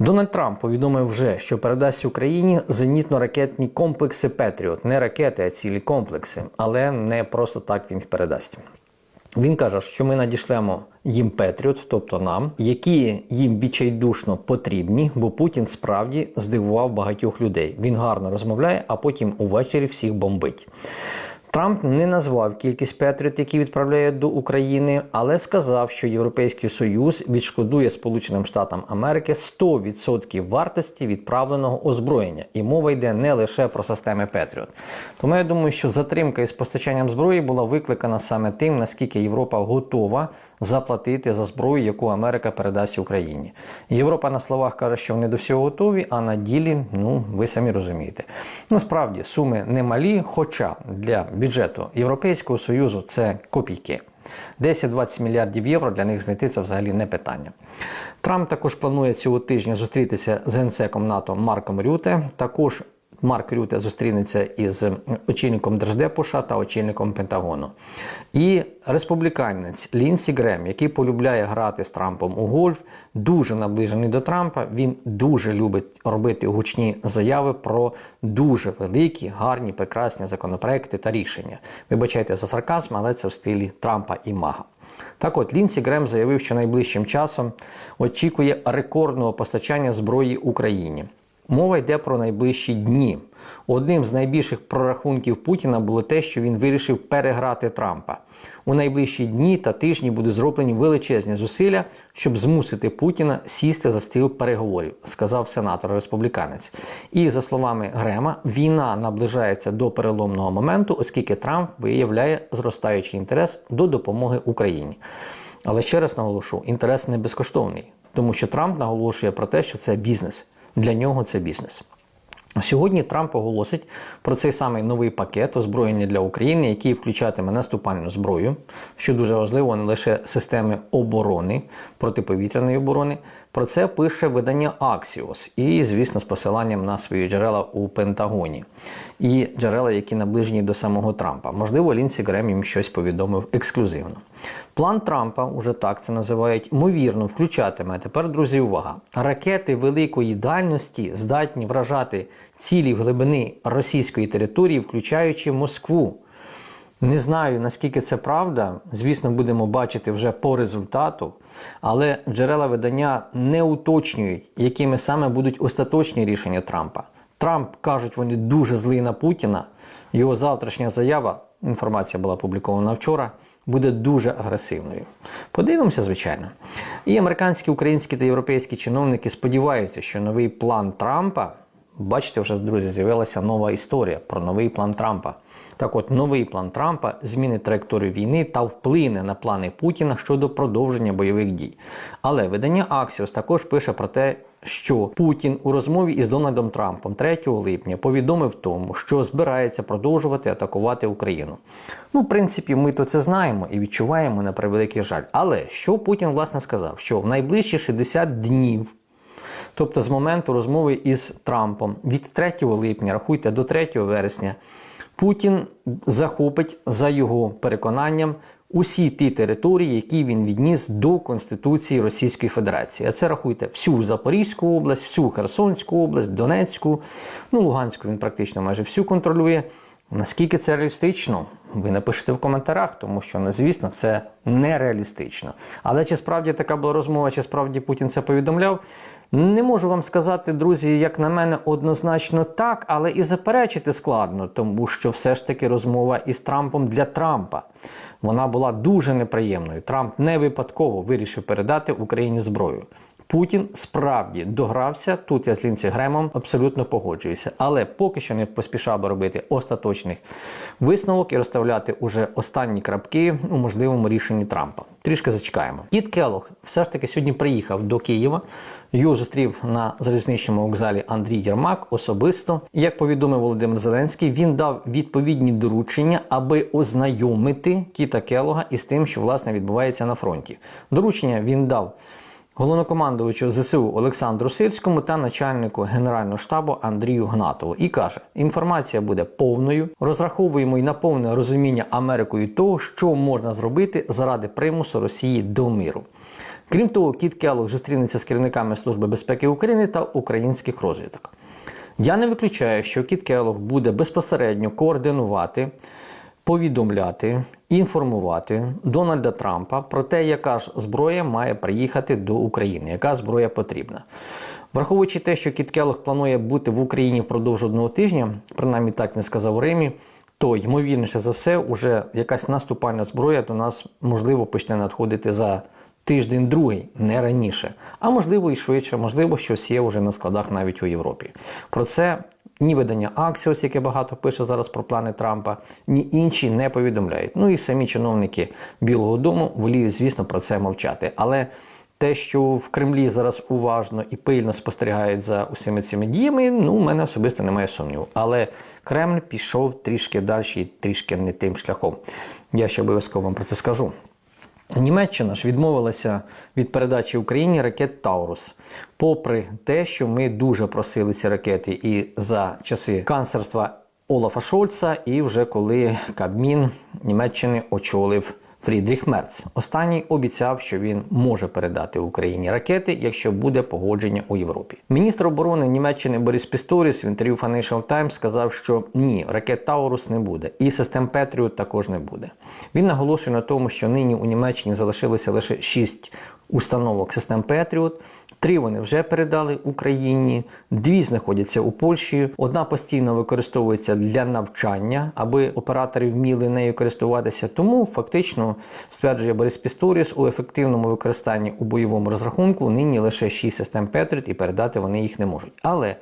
Дональд Трамп повідомив вже, що передасть Україні зенітно-ракетні комплекси Петріот, не ракети, а цілі комплекси, але не просто так він їх передасть. Він каже, що ми надішлемо їм Петріот, тобто нам, які їм відчайдушно потрібні, бо Путін справді здивував багатьох людей. Він гарно розмовляє, а потім увечері всіх бомбить. Трамп не назвав кількість Петріот, які відправляє до України, але сказав, що Європейський Союз відшкодує Сполученим Штатам Америки 100% вартості відправленого озброєння, і мова йде не лише про системи Петріот. Тому я думаю, що затримка із постачанням зброї була викликана саме тим, наскільки Європа готова заплатити за зброю, яку Америка передасть Україні. Європа на словах каже, що вони до всього готові, а на ділі, ну ви самі розумієте. Ну справді суми немалі, хоча для бюджету Європейського союзу це копійки. 10-20 мільярдів євро для них знайти це взагалі не питання. Трамп також планує цього тижня зустрітися з генсеком НАТО Марком Рюте. Також Марк Рюте зустрінеться із очільником Держдепу США та очільником Пентагону. І республіканець Лінсі Грем, який полюбляє грати з Трампом у гольф, дуже наближений до Трампа. Він дуже любить робити гучні заяви про дуже великі, гарні, прекрасні законопроекти та рішення. Вибачайте за сарказм, але це в стилі Трампа і Мага. Так от Лінсі Грем заявив, що найближчим часом очікує рекордного постачання зброї Україні. Мова йде про найближчі дні. Одним з найбільших прорахунків Путіна було те, що він вирішив переграти Трампа. У найближчі дні та тижні будуть зроблені величезні зусилля, щоб змусити Путіна сісти за стіл переговорів, сказав сенатор республіканець. І за словами Грема, війна наближається до переломного моменту, оскільки Трамп виявляє зростаючий інтерес до допомоги Україні. Але ще раз наголошу, інтерес не безкоштовний, тому що Трамп наголошує про те, що це бізнес. Для нього це бізнес. Сьогодні Трамп оголосить про цей самий новий пакет озброєння для України, який включатиме наступальну зброю, що дуже важливо, не лише системи оборони, протиповітряної оборони. Про це пише видання Axios і, звісно, з посиланням на свої джерела у Пентагоні і джерела, які наближені до самого Трампа. Можливо, Лінсі Грем їм щось повідомив ексклюзивно. План Трампа, уже так це називають, ймовірно, включатиме тепер, друзі, увага. Ракети великої дальності здатні вражати цілі в глибини російської території, включаючи Москву. Не знаю, наскільки це правда. Звісно, будемо бачити вже по результату. Але джерела видання не уточнюють, якими саме будуть остаточні рішення Трампа. Трамп кажуть, вони дуже злий на Путіна. Його завтрашня заява, інформація була опублікована вчора, буде дуже агресивною. Подивимося, звичайно. І американські, українські та європейські чиновники сподіваються, що новий план Трампа. Бачите, вже друзі, з'явилася нова історія про новий план Трампа. Так от, новий план Трампа змінить траєкторію війни та вплине на плани Путіна щодо продовження бойових дій. Але видання Axios також пише про те, що Путін у розмові із Дональдом Трампом 3 липня повідомив тому, що збирається продовжувати атакувати Україну. Ну, в принципі, ми то це знаємо і відчуваємо на превеликий жаль. Але що Путін власне сказав? Що в найближчі 60 днів. Тобто з моменту розмови із Трампом від 3 липня, рахуйте до 3 вересня, Путін захопить за його переконанням усі ті території, які він відніс до Конституції Російської Федерації. А це рахуйте всю Запорізьку область, всю Херсонську область, Донецьку, ну Луганську він практично майже всю контролює. Наскільки це реалістично? Ви напишете в коментарях, тому що, ну, звісно, це нереалістично. Але чи справді така була розмова, чи справді Путін це повідомляв? Не можу вам сказати, друзі, як на мене, однозначно так, але і заперечити складно, тому що все ж таки розмова із Трампом для Трампа. Вона була дуже неприємною. Трамп не випадково вирішив передати Україні зброю. Путін справді догрався. Тут я з Лінці Гремом абсолютно погоджуюся, але поки що не поспішав би робити остаточних висновок і розставляти уже останні крапки у можливому рішенні Трампа. Трішки зачекаємо. Кіт Келох все ж таки сьогодні приїхав до Києва. Його зустрів на залізничному вокзалі Андрій Єрмак особисто. Як повідомив Володимир Зеленський, він дав відповідні доручення, аби ознайомити Кіта Келога із тим, що власне відбувається на фронті. Доручення він дав головнокомандувачу ЗСУ Олександру Сирському та начальнику Генерального штабу Андрію Гнатову. І каже: інформація буде повною. Розраховуємо й на повне розуміння Америкою того, що можна зробити заради примусу Росії до миру. Крім того, Кіт Келлог зустрінеться з керівниками Служби безпеки України та українських розвідок. Я не виключаю, що Кіт Келлог буде безпосередньо координувати, повідомляти, інформувати Дональда Трампа про те, яка ж зброя має приїхати до України, яка зброя потрібна. Враховуючи те, що Кіт Келлог планує бути в Україні впродовж одного тижня, принаймні так він сказав у Римі, то ймовірніше за все, уже якась наступальна зброя до нас можливо почне надходити за тиждень другий, не раніше. А можливо і швидше, можливо, щось є вже на складах навіть у Європі. Про це ні видання Axios, яке багато пише зараз про плани Трампа, ні інші не повідомляють. Ну і самі чиновники Білого Дому воліють, звісно, про це мовчати. Але те, що в Кремлі зараз уважно і пильно спостерігають за усіми цими діями, ну, у мене особисто немає сумніву. Але Кремль пішов трішки далі трішки не тим шляхом. Я ще обов'язково вам про це скажу. Німеччина ж відмовилася від передачі Україні ракет Таурус, попри те, що ми дуже просили ці ракети і за часи канцерства Олафа Шольца, і вже коли Кабмін Німеччини очолив Фрідріх Мерц. Останній обіцяв, що він може передати Україні ракети, якщо буде погодження у Європі. Міністр оборони Німеччини Борис Пісторіс в інтерв'ю Financial Times сказав, що ні, ракет Таурус не буде, і систем Петріот також не буде. Він наголошує на тому, що нині у Німеччині залишилося лише 6 установок систем Петріот. Три вони вже передали Україні, дві знаходяться у Польщі. Одна постійно використовується для навчання, аби оператори вміли нею користуватися. Тому фактично стверджує Борис Пісторіс у ефективному використанні у бойовому розрахунку нині лише 6 систем Петріот і передати вони їх не можуть. Але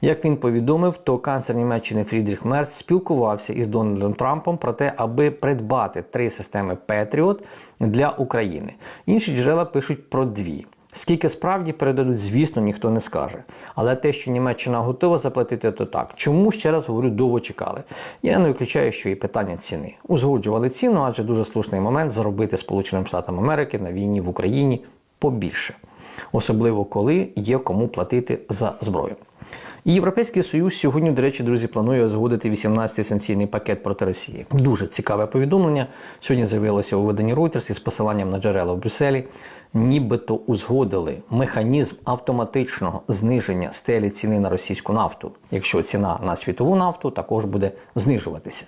як він повідомив, то канцлер Німеччини Фрідріх Мерц спілкувався із Дональдом Трампом про те, аби придбати три системи Петріот для України. Інші джерела пишуть про дві. Скільки справді передадуть, звісно, ніхто не скаже. Але те, що Німеччина готова заплатити, то так. Чому ще раз говорю, довго чекали? Я не виключаю, що і питання ціни. Узгоджували ціну, адже дуже слушний момент заробити Сполученим Штатам Америки на війні в Україні побільше, особливо коли є кому платити за зброю. Європейський Союз сьогодні, до речі, друзі, планує узгодити 18-й санкційний пакет проти Росії. Дуже цікаве повідомлення. Сьогодні з'явилося у виданні Reuters із посиланням на джерела в Брюсселі. Нібито узгодили механізм автоматичного зниження стелі ціни на російську нафту, якщо ціна на світову нафту також буде знижуватися.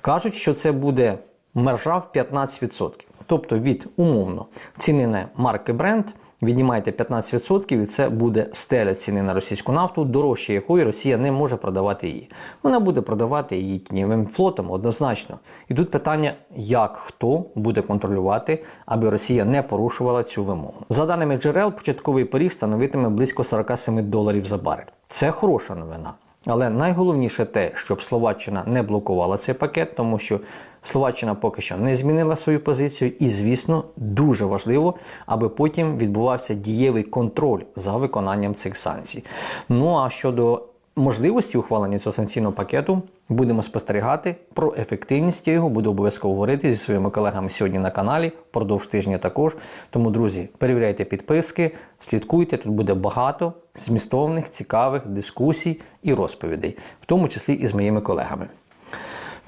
Кажуть, що це буде мержа в 15%. Тобто від умовно ціни на марки Brent Віднімайте 15% і це буде стеля ціни на російську нафту, дорожче якої Росія не може продавати її. Вона буде продавати її тіньовим флотом однозначно. І тут питання, як хто буде контролювати, аби Росія не порушувала цю вимогу. За даними джерел, початковий поріг становитиме близько 47 доларів за барель. Це хороша новина. Але найголовніше те, щоб Словаччина не блокувала цей пакет, тому що Словаччина поки що не змінила свою позицію, і, звісно, дуже важливо, аби потім відбувався дієвий контроль за виконанням цих санкцій. Ну а щодо можливості ухвалення цього санкційного пакету, будемо спостерігати про ефективність його. Буду обов'язково говорити зі своїми колегами сьогодні на каналі, впродовж тижня також. Тому, друзі, перевіряйте підписки, слідкуйте, тут буде багато змістовних, цікавих дискусій і розповідей, в тому числі і з моїми колегами.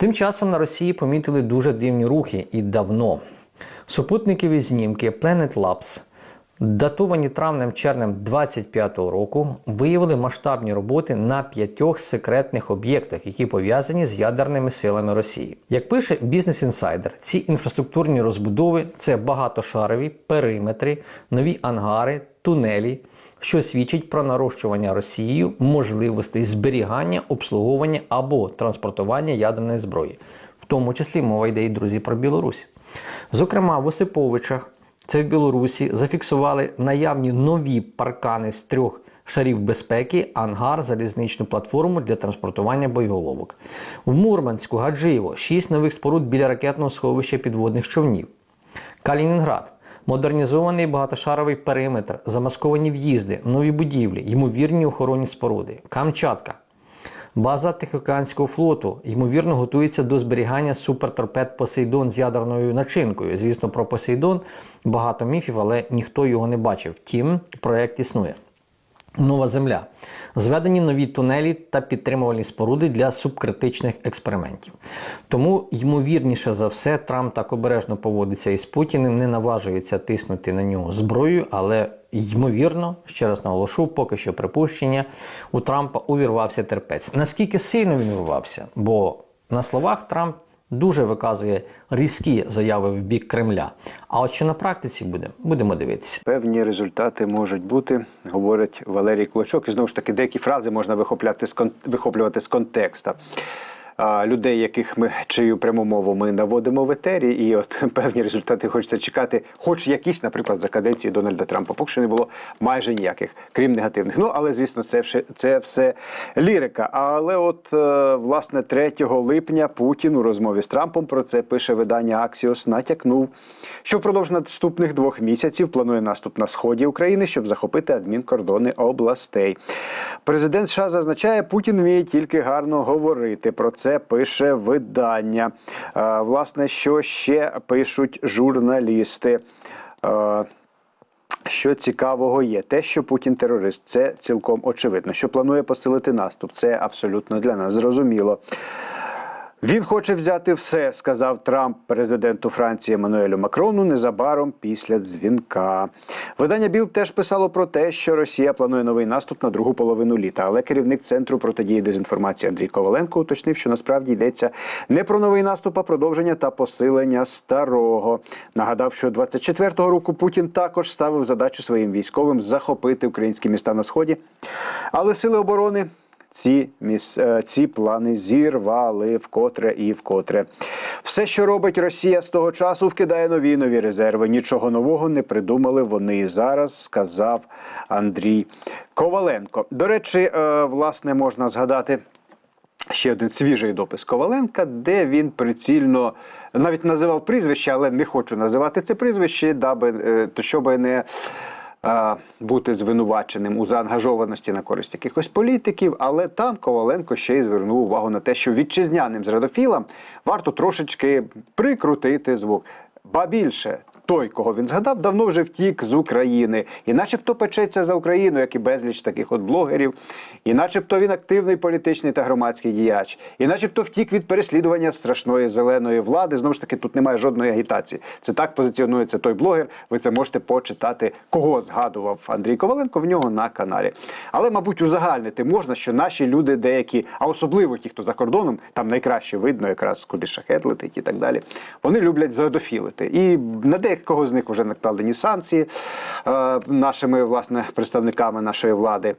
Тим часом на Росії помітили дуже дивні рухи і давно. Супутникові знімки Planet Labs, датовані травнем-червнем 25-го року, виявили масштабні роботи на п'ятьох секретних об'єктах, які пов'язані з ядерними силами Росії. Як пише Business Insider, ці інфраструктурні розбудови це багатошарові периметри, нові ангари, тунелі що свідчить про нарощування Росією можливостей зберігання, обслуговування або транспортування ядерної зброї, в тому числі мова йде і друзі про Білорусь. Зокрема, в Осиповичах, це в Білорусі, зафіксували наявні нові паркани з трьох. Шарів безпеки, ангар, залізничну платформу для транспортування боєголовок. В Мурманську, Гаджиєво, шість нових споруд біля ракетного сховища підводних човнів. Калінінград Модернізований багатошаровий периметр, замасковані в'їзди, нові будівлі, ймовірні охоронні споруди. Камчатка. База Тихоокеанського флоту, ймовірно, готується до зберігання суперторпед Посейдон з ядерною начинкою. Звісно, про Посейдон багато міфів, але ніхто його не бачив. Втім, проект існує. Нова земля. Зведені нові тунелі та підтримувальні споруди для субкритичних експериментів. Тому, ймовірніше за все, Трамп так обережно поводиться із Путіним, не наважується тиснути на нього зброєю, але ймовірно, ще раз наголошу, поки що припущення у Трампа увірвався терпець. Наскільки сильно він увірвався? Бо на словах Трамп дуже виказує різкі заяви в бік Кремля. А от що на практиці буде, будемо дивитися. Певні результати можуть бути, говорить Валерій Клочок. І знову ж таки, деякі фрази можна вихопляти з кон- вихоплювати з контекста. Людей, яких ми чию пряму мову ми наводимо в етері, і от певні результати хочеться чекати, хоч якісь, наприклад, за каденції Дональда Трампа. Поки що не було майже ніяких, крім негативних. Ну але звісно, це все, це все лірика. Але от е, власне 3 липня Путін у розмові з Трампом про це пише видання Axios, натякнув, що впродовж наступних двох місяців планує наступ на сході України, щоб захопити адмінкордони областей. Президент США зазначає, Путін вміє тільки гарно говорити. Про це пише видання. Е, Власне, що ще пишуть журналісти. Е, що цікавого є, те, що Путін терорист, це цілком очевидно. Що планує посилити наступ, це абсолютно для нас зрозуміло. Він хоче взяти все, сказав Трамп президенту Франції Еммануелю Макрону незабаром після дзвінка. Видання Біл теж писало про те, що Росія планує новий наступ на другу половину літа. Але керівник центру протидії дезінформації Андрій Коваленко уточнив, що насправді йдеться не про новий наступ, а продовження та посилення старого. Нагадав, що 24-го року Путін також ставив задачу своїм військовим захопити українські міста на сході. Але сили оборони ці міс... е, ці плани зірвали вкотре і вкотре. Все, що робить Росія з того часу, вкидає нові нові резерви. Нічого нового не придумали вони і зараз, сказав Андрій Коваленко. До речі, е, власне, можна згадати. Ще один свіжий допис Коваленка, де він прицільно навіть називав прізвище, але не хочу називати це прізвище, даби е, то щоб не бути звинуваченим у заангажованості на користь якихось політиків. Але там Коваленко ще й звернув увагу на те, що вітчизняним зрадофілам варто трошечки прикрутити звук. Ба більше. Той, кого він згадав, давно вже втік з України, і начебто печеться за Україну, як і безліч таких от блогерів, і начебто він активний політичний та громадський діяч, і начебто втік від переслідування страшної зеленої влади. Знову ж таки, тут немає жодної агітації. Це так позиціонується той блогер. Ви це можете почитати, кого згадував Андрій Коваленко в нього на каналі. Але, мабуть, узагальнити можна, що наші люди деякі, а особливо ті, хто за кордоном, там найкраще видно, якраз куди шахет летить і так далі. Вони люблять зрадофілити. І на деякого з них вже накладені санкції е, нашими власне представниками нашої влади.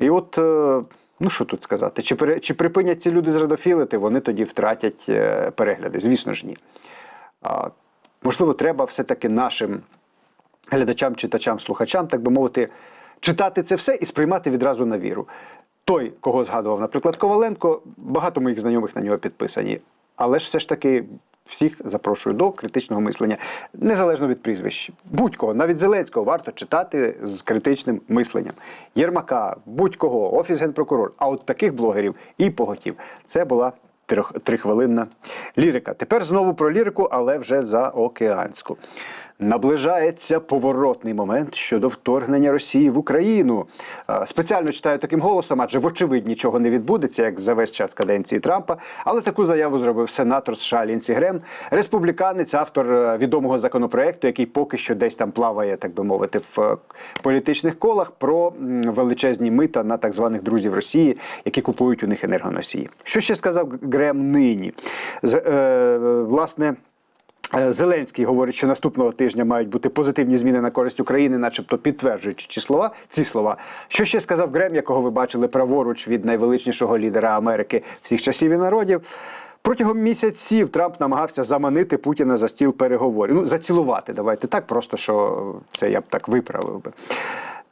І от. е, Ну, що тут сказати? Чи, пере, чи припинять ці люди зрадофілити, вони тоді втратять е, перегляди? Звісно ж, ні. А, можливо, треба все-таки нашим глядачам, читачам, слухачам, так би мовити, читати це все і сприймати відразу на віру. Той, кого згадував, наприклад, Коваленко, багато моїх знайомих на нього підписані. Але ж все ж таки всіх запрошую до критичного мислення, незалежно від прізвищ. Будь-кого, навіть Зеленського, варто читати з критичним мисленням. Єрмака, будь-кого, офіс генпрокурор. А от таких блогерів і поготів. Це була трьох- трихвилинна лірика. Тепер знову про лірику, але вже за океанську. Наближається поворотний момент щодо вторгнення Росії в Україну. Е, Спеціально читаю таким голосом, адже вочевидь нічого не відбудеться, як за весь час каденції Трампа. Але таку заяву зробив сенатор США Лінсі Грем, республіканець, автор е, відомого законопроекту, який поки що десь там плаває, так би мовити, в е, політичних колах про величезні мита на так званих друзів Росії, які купують у них енергоносії. Що ще сказав Грем нині? З, е, власне. Е, Зеленський говорить, що наступного тижня мають бути позитивні зміни на користь України, начебто підтверджуючи ці слова. Ці слова. Що ще сказав Грем, якого ви бачили праворуч від найвеличнішого лідера Америки всіх часів і народів. Протягом місяців Трамп намагався заманити Путіна за стіл переговорів. Ну, зацілувати. Давайте так, просто що це я б так виправив би.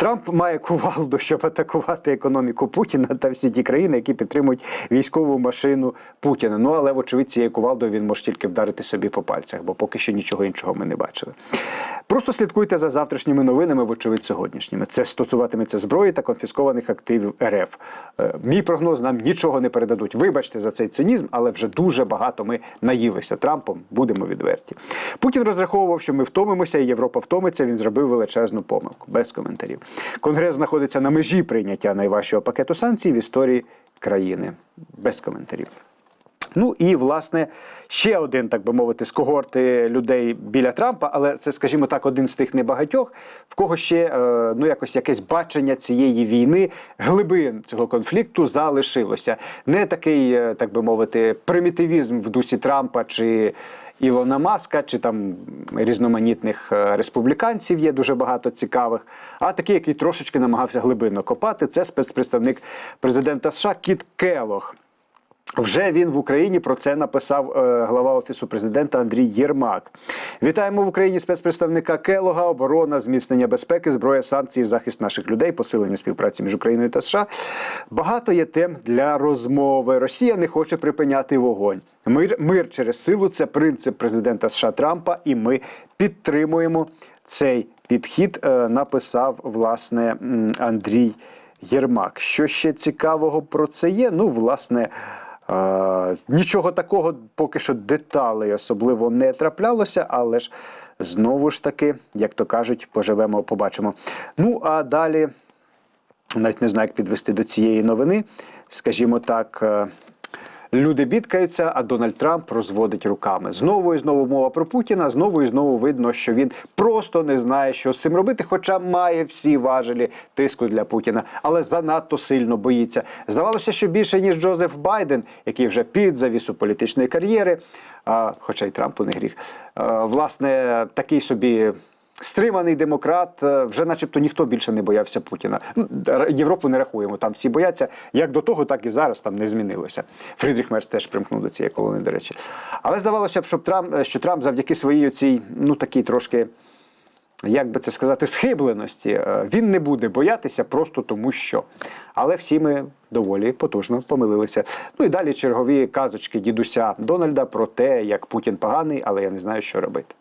Трамп має кувалду, щоб атакувати економіку Путіна та всі ті країни, які підтримують військову машину Путіна. Ну але вочевидь цією кувалдою він може тільки вдарити собі по пальцях, бо поки що нічого іншого ми не бачили. Просто слідкуйте за завтрашніми новинами, вочевидь, сьогоднішніми. Це стосуватиметься зброї та конфіскованих активів РФ. Е, Мій прогноз нам нічого не передадуть. Вибачте за цей цинізм, але вже дуже багато ми наїлися Трампом. Будемо відверті. Путін розраховував, що ми втомимося, і Європа втомиться. Він зробив величезну помилку без коментарів. Конгрес знаходиться на межі прийняття найважчого пакету санкцій в історії країни. Без коментарів. Ну і власне ще один, так би мовити, з когорти людей біля Трампа, але це, скажімо так, один з тих небагатьох, в кого ще е, ну якось якесь бачення цієї війни, глибин цього конфлікту залишилося. Не такий, е, так би мовити, примітивізм в дусі Трампа чи. Ілона Маска чи там різноманітних е, республіканців є дуже багато цікавих, а такий, який трошечки намагався глибинно копати, це спецпредставник президента США Кіт Келох. Вже він в Україні про це написав е, глава офісу президента Андрій Єрмак. Вітаємо в Україні спецпредставника Келога, оборона, зміцнення безпеки, зброя, санкції, захист наших людей, посилення співпраці між Україною та США. Багато є тем для розмови. Росія не хоче припиняти вогонь. Мир, мир через силу це принцип президента США Трампа, і ми підтримуємо цей підхід. е, Написав власне Андрій Єрмак. Що ще цікавого про це є? Ну, власне. Е, нічого такого поки що деталей особливо не траплялося, але ж знову ж таки, як то кажуть, поживемо, побачимо. Ну а далі, навіть не знаю, як підвести до цієї новини. Скажімо так, е, люди бідкаються, а Дональд Трамп розводить руками. Знову і знову мова про Путіна. Знову і знову видно, що він просто не знає, що з цим робити, хоча має всі важелі тиску для Путіна, але занадто сильно боїться. Здавалося, що більше ніж Джозеф Байден, який вже під завісу політичної кар'єри, хоча й Трампу не гріх. Власне, такий собі. Стриманий демократ, е, вже начебто ніхто більше не боявся Путіна. Європу не рахуємо, там всі бояться. Як до того, так і зараз там не змінилося. Фрідріх Мерц теж примкнув до цієї колони, до речі. Але здавалося б, щоб Трамп, е, що Трамп завдяки своїй цій, ну такій трошки, як би це сказати, схибленості, е, він не буде боятися просто тому, що. Але всі ми доволі потужно помилилися. Ну і далі чергові казочки дідуся Дональда про те, як Путін поганий, але я не знаю, що робити.